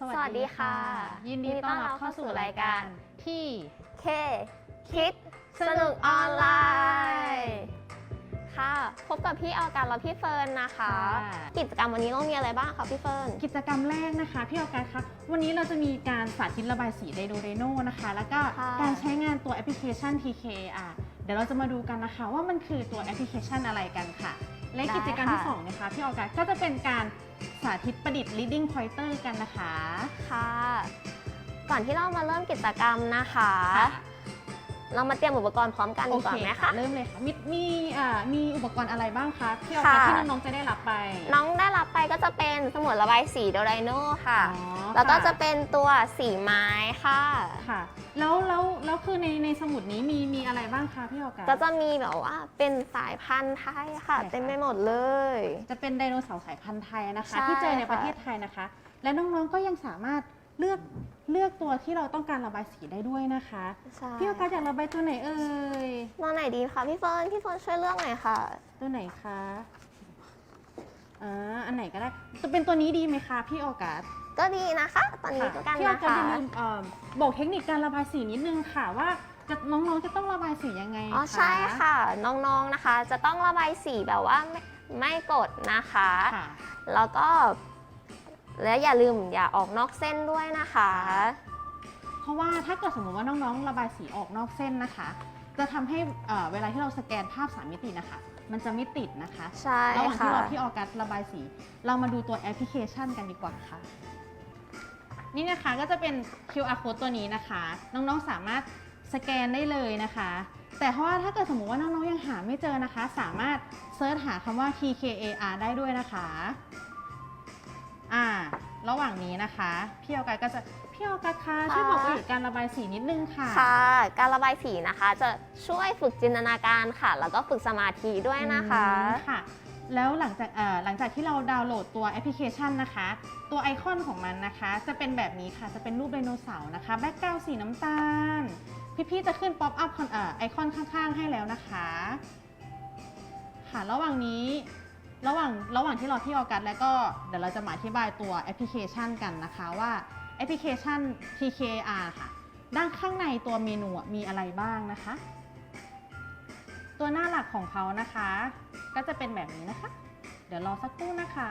สวัสดีค่ะ ยินดีต้อนรับเข้าสู่รายการที่เคคิดสนุกออนไลน์ ค่ะพบกับพี่ออการและพี่เฟิร์นนะคะ ค่ะ กิจกรรมวันนี้เรามีอะไรบ้างคะพี่เฟิร์น กิจกรรมแรกนะคะ พี่ออกัสคะวันนี้เราจะมีการสาธิตระบายสีไดโดเรโนนะคะ แล้วก็ค่ะ การใช้งานตัวแอปพลิเคชัน TKR เดี๋ยวเราจะมาดูกันนะคะ ว่ามันคือตัวแอปพลิเคชันอะไรกันค่ะ และกิจกรรมที่สองนะคะพี่ออกัสก็จะเป็นการสาธิตประดิษฐ์ leading pointer กันนะคะ ค่ะ ก่อนที่เรามาเริ่มกิจกรรมนะคะค่ะเรามาเตรียมอุปกรณ์พร้อมกันโอดีกว่าเคไหมค่ะคะ เริ่มเลยค่ะ มีมีอ่ามีอุปกรณ์อะไรบ้างคะพี่ออกัสค่ะที่น้องๆจะได้รับไป น้องได้รับไปก็จะเป็นสมุดระบายสีโดไรโนค่ะอ๋อแล้วก็ค่จะเป็นตัวสีไม้ค่ะ ค่ะ แล้ว แล้วแล้วคือในในสมุดนี้มีมีอะไรบ้างคะพี่ออกัสก็จะมีแบบว่าเป็นสายพันธุ์ไทยค่ะไหนคะเต็มไปหมดเลย จะเป็นไดโนเสาร์สายพันธุ์ไทยนะคะใช่ที่เจอในค่ะประเทศไทยนะคะ และน้องๆก็ยังสามารถเลือกเลือกตัวที่เราต้องการระบายสีได้ด้วยนะคะใช่พี่โอกาสอยากระบายตัวไหนเอ่ยตัวไหนดีคะพี่เฟิร์นพี่เฟิร์นช่วยเลือกหน่อยค่ะ ตัวไหนคะอ่าอันไหนก็ได้จะเป็นตัวนี้ดีไหมคะพี่โอกาส ก็ดีนะคะ ตอนนี้ก็กันพี่โอนะกาสคะอย่าลืมเอ่อบอกเทคนิคการระบายสีนิดนึงค่ะว่าจะน้องๆจะต้องระบายสียังไงอ๋อใช่ค่ะน้องๆนะคะ จะต้องระบายสีแบบว่าไม่ไม่กดนะคะ ค่ะ แล้วก็ และอย่าลืมอย่าออกนอกเส้นด้วยนะคะ เพราะว่าถ้าเกิดสมมติว่าน้องๆ ระบายสีออกนอกเส้นนะคะ จะทำให้เอ่อเวลาที่เราสแกนภาพสามมิตินะคะ มันจะไม่ติดนะคะใช่ระหว่างค่ะที่เราพี่ออกัสระบายสี เรามาดูตัวแอปพลิเคชันกันดีกว่าค่ะ นี่นะคะก็จะเป็น QR code ตัวนี้นะคะ น้องๆสามารถสแกนได้เลยนะคะ แต่เพราะว่าถ้าเกิดสมมติว่าน้องๆยังหาไม่เจอนะคะ สามารถเซิร์ชหาคำว่า TKAR ได้ด้วยนะคะอ่าระหว่างนี้นะคะพี่ออกัสก็จะพี่ออกัสคะช่วยบอกวิธีการระบายสีนิดนึงค่ะค่ะ การระบายสีนะคะ จะช่วยฝึกจินตนาการค่ะ แล้วก็ฝึกสมาธิด้วยนะคะอืมค่ะ แล้วหลังจากหลังจากที่เราดาวน์โหลดตัวแอปพลิเคชันนะคะ ตัวไอคอนของมันนะคะ จะเป็นแบบนี้ค่ะ จะเป็นรูปไดโนเสาร์นะคะแบ็กกราวสีน้ำตาล พี่ๆจะขึ้นป๊อปอัพไอคอนข้างๆ ให้แล้วนะคะค่ะระหว่างนี้ระหว่างระหว่างที่รอพี่ออกัสแล้วก็เดี๋ยวเราจะมาอธิบายตัวแอปพลิเคชันกันนะคะว่าแอปพลิเคชัน TKR ค่ะ ด้านข้างในตัวเมนูมีอะไรบ้างนะคะ ตัวหน้าหลักของเขานะคะ ก็จะเป็นแบบนี้นะคะ เดี๋ยวรอสักครู่นะคะ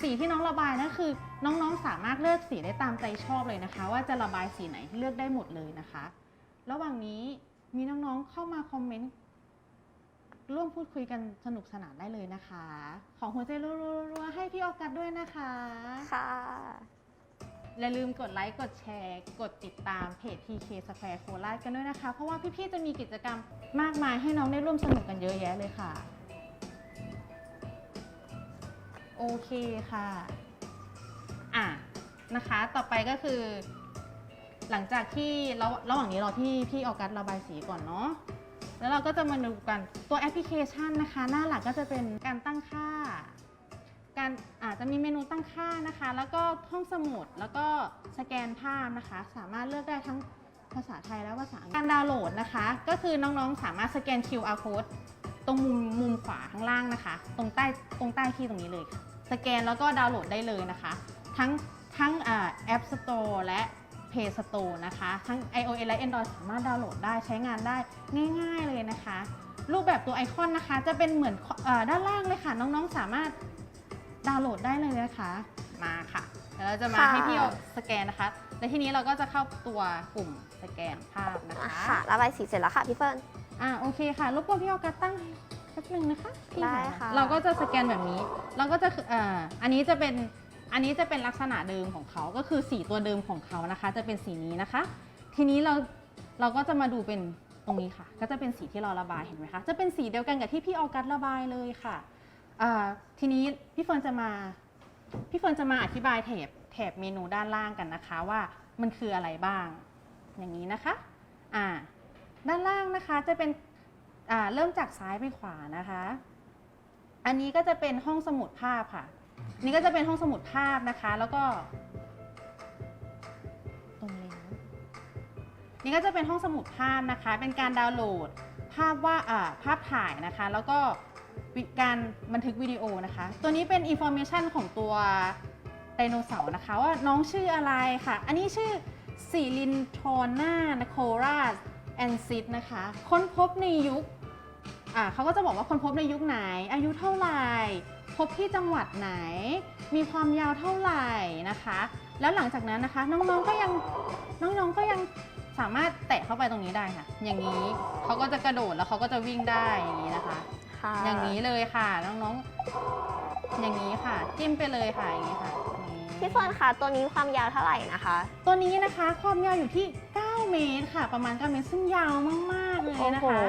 สีที่น้องระบายนั่นคือ น้องๆสามารถเลือกสีได้ตามใจชอบเลยนะคะ ว่าจะระบายสีไหนเลือกได้หมดเลยนะคะ ระหว่างนี้มีน้องๆเข้ามาคอมเมนต์ร่วมพูดคุยกันสนุกสนานได้เลยนะคะ ของหัวใจรัวๆๆให้พี่ออกัสด้วยนะคะ ค่ะ อย่าลืมกดไลค์กดแชร์ กดติดตามเพจ TK Square โคราชกันด้วยนะคะ เพราะว่าพี่ๆจะมีกิจกรรมมากมายให้น้องได้ร่วมสนุกกันเยอะแยะเลยค่ะ โอเคค่ะ อะนะคะ ต่อไปก็คือ หลังจากที่ระระหว่างนี้เราพี่พี่ออกัสระบายสีก่อนเนาะแล้วเราก็จะมาดูกันตัวแอปพลิเคชันนะคะ หน้าหลักก็จะเป็นการตั้งค่า การอาจจะมีเมนูตั้งค่านะคะ แล้วก็ห้องสมุดแล้วก็สแกนภาพนะคะ สามารถเลือกได้ทั้งภาษาไทยและภาษาอังกฤษการดาวน์โหลดนะคะ ก็คือน้องๆ สามารถสแกน QR code ตรงมุมมุมขวาข้างล่างนะคะ ตรงใต้ตรงใต้ที่ตรงนี้เลยค่ะสแกนแล้วก็ดาวน์โหลดได้เลยนะคะ ทั้งทั้งแอ่า App Store และ Play Store นะคะ ทั้ง iOS และ Android สามารถดาวน์โหลดได้ใช้งานได้ง่าย ๆเลยนะคะ รูปแบบตัวไอคอนนะคะ จะเป็นเหมือนอด้านล่างเลยค่ะ น้องๆ สามารถ ดาวน์โหลดได้เลยนะคะ มาค่ะเดี๋ยวเราจะมาค่ะ ให้พี่เอาสแกนนะคะ และทีนี้เราก็จะเข้าตัวกลุ่มสแกนภาพนะคะค่ะระบายสีเสร็จแล้วค่ะพี่เฟิร์น อ่าโอเคค่ะรบกวนพี่เอากระตั้งแป๊บนึงนะคะพี่ได้ค่ะ เราก็จะสแกนแบบนี้ เราก็จะคือเอ่ออันนี้จะเป็นอันนี้จะเป็นลักษณะเดิมของเขาก็คือสีตัวเดิมของเขานะคะ จะเป็นสีนี้นะคะ ทีนี้เราเราก็จะมาดูเป็นตรงนี้ค่ะ ก็จะเป็นสีที่เราระบายเห็นไหมคะจะเป็นสีเดียวกันกับที่พี่ออกัสระบายเลยค่ะ อ่าทีนี้พี่เฟิร์นจะมา พี่เฟิร์นจะมาอธิบายแถบแถบเมนูด้านล่างกันนะคะว่ามันคืออะไรบ้าง อย่างนี้นะคะอ่าด้านล่างนะคะจะเป็นอ่าเริ่มจากซ้ายไปขวานะคะ อันนี้ก็จะเป็นห้องสมุดภาพค่ะ นี่ก็จะเป็นห้องสมุดภาพนะคะ แล้วก็ตรงนี้นะนี่ก็จะเป็นห้องสมุดภาพนะคะ เป็นการดาวน์โหลดภาพว่าอ่าภาพถ่ายนะคะ แล้วก็ วิการบันทึกวิดีโอนะคะ ตัวนี้เป็น information ของตัวไดโนเสาร์นะคะ ว่าน้องชื่ออะไรค่ะ อันนี้ชื่อซิลินโทนาโคราสแอนซิดนะคะ ค้นพบในยุคอ่าเขาก็จะบอกว่าค้นพบในยุคไหน อายุเท่าไหร่ พบที่จังหวัดไหน มีความยาวเท่าไหร่นะคะ แล้วหลังจากนั้นนะคะ น้องๆก็ยังน้องๆก็ยังสามารถแตะเข้าไปตรงนี้ได้ค่ะ อย่างนี้เขาก็จะกระโดดแล้วเขาก็จะวิ่งได้อย่างนี้นะคะ ค่ะ อย่างนี้เลยค่ะน้องๆ อย่างนี้ค่ะ จิ้มไปเลยค่ะอย่างนี้ค่ะนี่พี่เฟิร์นคะตัวนี้ความยาวเท่าไหร่นะคะ ตัวนี้นะคะความยาวอยู่ที่ 9 เมตรค่ะ ประมาณ 9 เมตรซึ่งยาวมากๆเลยโอ้นะโหคะ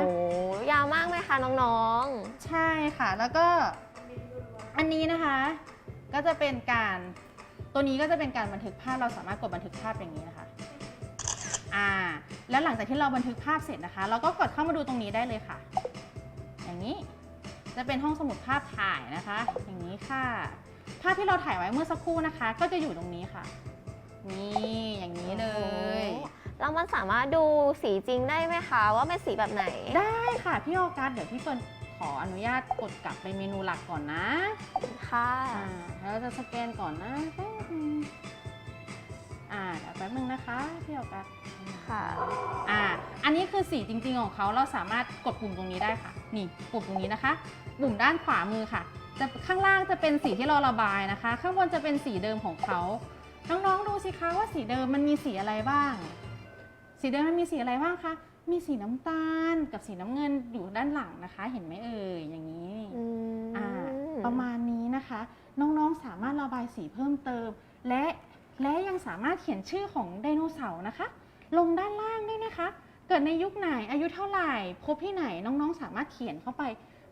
ยาวมากไหมคะน้องใช่ค่ะ แล้วก็อันนี้นะคะ ก็จะเป็นการตัวนี้ก็จะเป็นการบันทึกภาพเราสามารถกดบันทึกภาพอย่างนี้นะคะอ่าแล้วหลังจากที่เราบันทึกภาพเสร็จนะคะ เราก็กดเข้ามาดูตรงนี้ได้เลยค่ะ อย่างนี้ จะเป็นห้องสมุดภาพถ่ายนะคะ อย่างนี้ค่ะ ภาพที่เราถ่ายไว้เมื่อสักครู่นะคะ ก็จะอยู่ตรงนี้ค่ะ นี่อย่างๆนี้เลยโอ้โหแล้วมันสามารถดูสีจริงได้ไหมคะว่าเป็นสีแบบไหน ได้ค่ะพี่ออกัสเดี๋ยวพี่เฟิร์นขออนุญาตกดกลับไปเมนูหลักก่อนนะ ค่ะอ่าแล้วจะสแกนก่อนนะแป๊บนึง อ่าเดี๋ยวแป๊บนึงนะคะพี่ออกัสค่ะ อ่า อันนี้คือสีจริงๆของเขาเราสามารถกดปุ่มตรงนี้ได้ค่ะ นี่ปุ่มตรงนี้นะคะ ปุ่มด้านขวามือค่ะ จะข้างล่างจะเป็นสีที่เราระบายนะคะ ข้างบนจะเป็นสีเดิมของเขาน้องๆดูสิคะว่าสีเดิมมันมีสีอะไรบ้าง สีเดิมมันมีสีอะไรบ้างคะมีสีน้ำตาลกับสีน้ำเงินอยู่ด้านหลังนะคะ เห็นไหมเอ่ยอย่างนี้อืมอ่าประมาณนี้นะคะ น้องๆสามารถระบายสีเพิ่มเติม และ และยังสามารถเขียนชื่อของไดโนเสาร์นะคะ ลงด้านล่างด้วยนะคะ เกิดในยุคไหนอายุเท่าไหร่ พบที่ไหนน้องๆ สามารถเขียนเข้าไป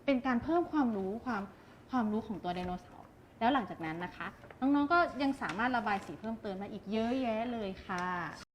เป็นการเพิ่มความรู้ความความรู้ของตัวไดโนเสาร์แล้วหลังจากนั้นนะคะ น้องๆก็ยังสามารถระบายสีเพิ่มเติมมาอีกเยอะแยะเลยค่ะ